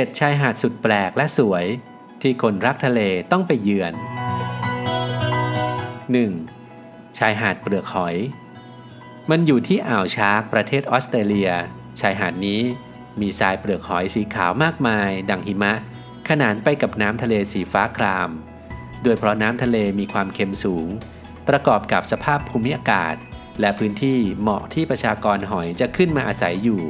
7. ชายหาดสุดแปลกและสวย ที่คนรักทะเลต้องไปเยือน 1. ชายหาดเปลือกหอย มันอยู่ที่อ่าวชาร์กประเทศออสเตรเลีย ชายหาดนี้มีทรายเปลือกหอยสีขาวมากมาย ดังหิมะ ขนานไปกับน้ำทะเลสีฟ้าคราม โดยเพราะน้ำทะเลมีความเค็มสูง ประกอบกับสภาพภูมิอากาศ และพื้นที่เหมาะที่ประชากรหอยจะขึ้นมาอาศัยอยู่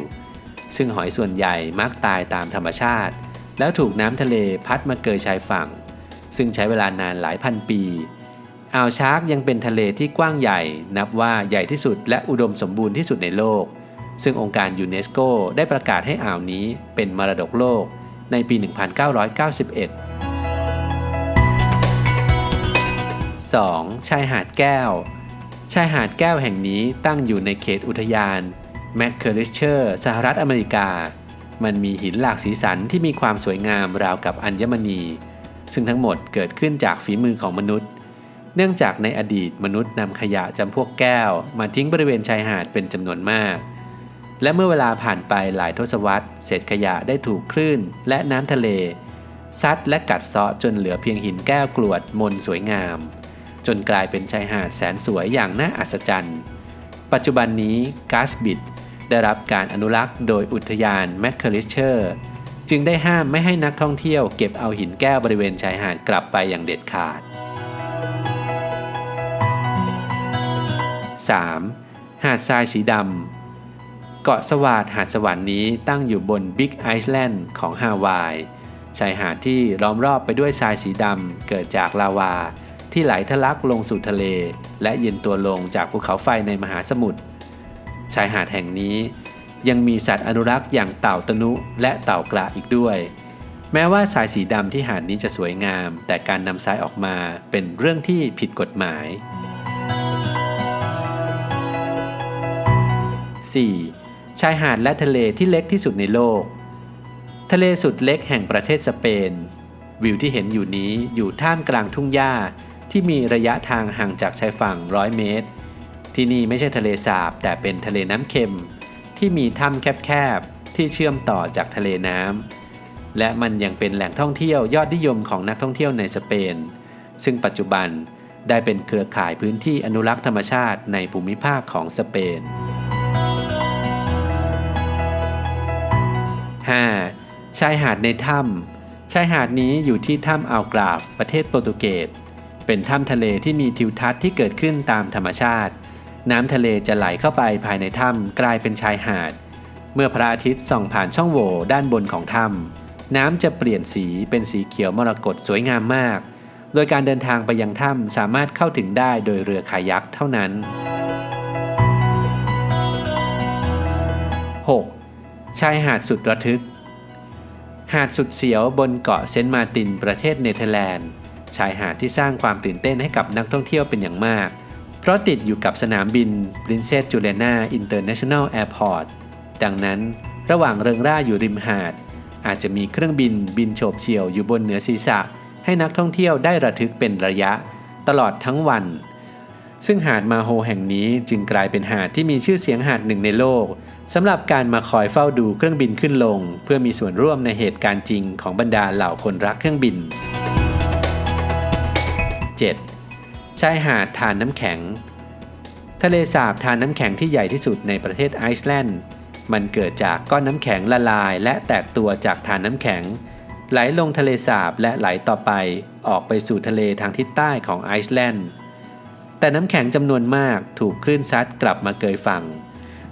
ซึ่งหอยส่วนใหญ่มักตายตามธรรมชาติ แล้วถูกน้ำทะเลพัดมาเกยชายฝั่ง ซึ่งใช้เวลานานหลายพันปีอ่าวชาร์กยังเป็นทะเลที่กว้างใหญ่ นับว่าใหญ่ที่สุดและอุดมสมบูรณ์ที่สุดในโลก ซึ่งองค์การยูเนสโกได้ประกาศให้อ่าวนี้เป็นมรดกโลกในปี 1991 2. ชายหาดแก้ว ชายหาดแก้วแห่งนี้ตั้งอยู่ในเขตอุทยาน แมคเคอริเชอร์สหรัฐอเมริกา มันมีหินหลากสีสันที่มีความสวยงามราวกับอัญมณี ซึ่งทั้งหมดเกิดขึ้นจากฝีมือของมนุษย์ เนื่องจากในอดีตมนุษย์นำขยะจำพวกแก้ว มาทิ้งบริเวณชายหาดเป็นจำนวนมาก และเมื่อเวลาผ่านไปหลายทศวรรษ เศษขยะได้ถูกคลื่นและน้ำทะเล ซัดและกัดเซาะจนเหลือเพียงหินแก้วกรวดมนสวยงาม จนกลายเป็นชายหาดแสนสวยอย่างน่าอัศจรรย์ ปัจจุบันนี้ก๊าซบิด ได้รับการอนุรักษ์โดยอุทยานแมคเคอริเชอร์จึงได้ห้ามไม่ให้นักท่องเที่ยวเก็บเอาหินแก้วบริเวณชายหาดกลับไปอย่างเด็ดขาด 3. หาดทรายสีดำเกาะสวาดหาดสวรรค์นี้ตั้งอยู่บนบิ๊กไอซ์แลนด์ของฮาวาย ชายหาดที่ล้อมรอบไปด้วยทรายสีดำเกิดจากลาวา ที่ไหลทะลักลงสู่ทะเล และเย็นตัวลงจากภูเขาไฟในมหาสมุทร ชายหาดแห่งนี้ ยังมีสัตว์อนุรักษ์อย่างเต่าตนุและเต่ากระอีกด้วย แม้ว่าสายสีดำที่หาดนี้จะสวยงาม แต่การนำทรายออกมาเป็นเรื่องที่ผิดกฎหมาย 4. ชายหาดและทะเลที่เล็กที่สุดในโลก ทะเลสุดเล็กแห่งประเทศสเปน วิวที่เห็นอยู่นี้อยู่ท่ามกลางทุ่งหญ้าที่มีระยะทางห่างจากชายฝั่งร้อยเมตร ที่นี่ไม่ใช่ทะเลสาบแต่เป็นทะเลน้ำเค็ม ที่มีถ้ำแคบๆที่เชื่อมต่อจากทะเลน้ำและมันยังเป็นแหล่งท่องเที่ยวยอดนิยมของนักท่องเที่ยวในสเปน ซึ่งปัจจุบันได้เป็นเครือข่ายพื้นที่อนุรักษ์ธรรมชาติในภูมิภาคของสเปน 5. ชายหาดในถ้ำชายหาดนี้อยู่ที่ถ้ำอัลกราฟ ประเทศโปรตุเกสเป็นถ้ำทะเลที่มีทิวทัศน์ที่เกิดขึ้นตามธรรมชาติ น้ำทะเลจะไหลเข้าไปภายในถ้ำกลายเป็นชายหาด เมื่อพระอาทิตย์ส่องผ่านช่องโหว่ด้านบนของถ้ำน้ำจะเปลี่ยนสีเป็นสีเขียวมรกตสวยงามมาก โดยการเดินทางไปยังถ้ำสามารถเข้าถึงได้โดยเรือคายักเท่านั้น 6. ชายหาดสุดระทึก หาดสุดเสียวบนเกาะเซนต์มาตินประเทศเนเธอร์แลนด์ ชายหาดที่สร้างความตื่นเต้นให้กับนักท่องเที่ยวเป็นอย่างมาก เพราะติดอยู่กับสนามบิน Princess Juliana International Airport ดังนั้นระหว่างเริงร่าอยู่ริมหาด อาจจะมีเครื่องบินบินโฉบเฉี่ยวอยู่บนเหนือศีรษะ ให้นักท่องเที่ยวได้ระทึกเป็นระยะ ตลอดทั้งวัน ซึ่งหาดมาโฮแห่งนี้จึงกลายเป็นหาดที่มีชื่อเสียงหาดหนึ่งในโลกสำหรับการมาคอยเฝ้าดูเครื่องบินขึ้นลง เพื่อมีส่วนร่วมในเหตุการณ์จริงของบรรดาเหล่าคนรักเครื่องบิน 7. ชายหาดทานน้ำแข็ง ทะเลสาบทานน้ำแข็งที่ใหญ่ที่สุดในประเทศไอซ์แลนด์ มันเกิดจากก้อนน้ำแข็งละลายและแตกตัวจากทานน้ำแข็ง ไหลลงทะเลสาบและไหลต่อไปออกไปสู่ทะเลทางทิศใต้ของไอซ์แลนด์ แต่น้ำแข็งจำนวนมากถูกคลื่นซัดกลับมาเกยฝั่ง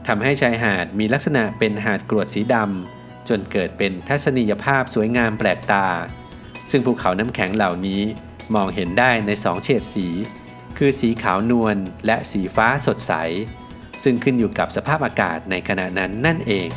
ทำให้ชายหาดมีลักษณะเป็นหาดกรวดสีดำจนเกิดเป็นทัศนียภาพสวยงามแปลกตา ซึ่งภูเขาน้ำแข็งเหล่านี้มองเห็นได้ในสองเฉดสี คือสีขาวนวลและสีฟ้าสดใส ซึ่งขึ้นอยู่กับสภาพอากาศในขณะนั้นนั่นเอง